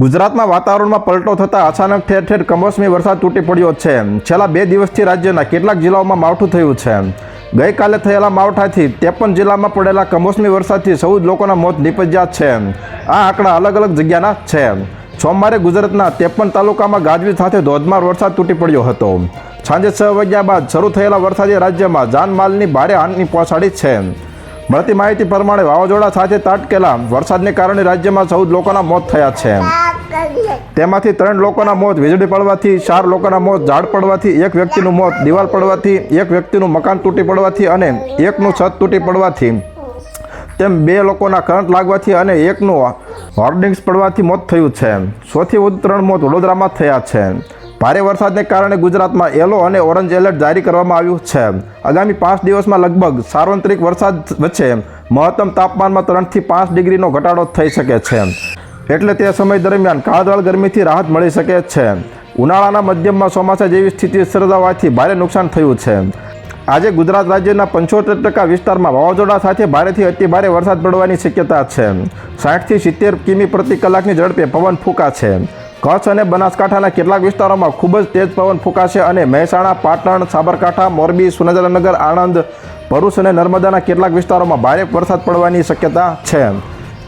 ગુજરાતમાં વાતાવરણમાં પલટો થતાં અચાનક ઠેર ઠેર કમોસમી વરસાદ તૂટી પડ્યો છે. છેલ્લા બે દિવસથી રાજ્યના કેટલાક જિલ્લાઓમાં માવઠું થયું છે. ગઈકાલે થયેલા માવઠાથી ત્રેપન જિલ્લામાં પડેલા કમોસમી વરસાદથી ચૌદ લોકોના મોત નીપજ્યા છે. આ આંકડા અલગ અલગ જગ્યાના છે. સોમવારે ગુજરાતના ત્રેપન તાલુકામાં ગાજવીજ સાથે ધોધમાર વરસાદ તૂટી પડ્યો હતો. સાંજે છ વાગ્યા બાદ શરૂ થયેલા વરસાદે રાજ્યમાં જાનમાલની ભારે હાનિ પહોંચાડી છે. મળતી માહિતી પ્રમાણે વાવાઝોડા સાથે તાટકેલા વરસાદને કારણે રાજ્યમાં ચૌદ લોકોના મોત થયા છે. તેમાંથી ત્રણ લોકોના મોત વીજળી પડવાથી, ચાર લોકોના મોત ઝાડ પડવાથી, એક વ્યક્તિનું મોત દિવાલ પડવાથી, એક વ્યક્તિનું મકાન તૂટી પડવાથી અને એકનું છત તૂટી પડવાથી. તેમ બે લોકોના કરંટ લાગવાથી અને એકનું હોર્ડિંગ્સ પડવાથી મોત થયું છે. સૌથી વધુ ત્રણ મોત વડોદરામાં થયા છે. ભારે વરસાદને કારણે ગુજરાતમાં યલો અને ઓરેન્જ એલર્ટ જારી કરવામાં આવ્યું છે. આગામી પાંચ દિવસમાં લગભગ સાર્વત્રિક વરસાદ વચ્ચે મહત્તમ તાપમાનમાં ત્રણથી પાંચ ડિગ્રીનો ઘટાડો થઈ શકે છે. એટલે તે સમય દરમિયાન કાળઝાળ ગરમીથી રાહત મળી શકે છે. ઉનાળાના મધ્યમમાં ચોમાસા જેવી સ્થિતિ સર્જાવાથી ભારે નુકસાન થયું છે. આજે ગુજરાત રાજ્યના પંચોતેર ટકા વિસ્તારમાં વાવાઝોડા સાથે ભારેથી અતિ ભારે વરસાદ પડવાની શક્યતા છે. સાઠથી સિત્તેર કિમી પ્રતિ કલાકની ઝડપે પવન ફૂંકા છે કચ્છ અને બનાસકાંઠાના કેટલાક વિસ્તારોમાં ખૂબ જ તેજ પવન ફૂંકાશે અને મહેસાણા, પાટણ, સાબરકાંઠા, મોરબી, સુરેન્દ્રનગર, આણંદ, ભરૂચ અને નર્મદાના કેટલાક વિસ્તારોમાં ભારે વરસાદ પડવાની શક્યતા છે.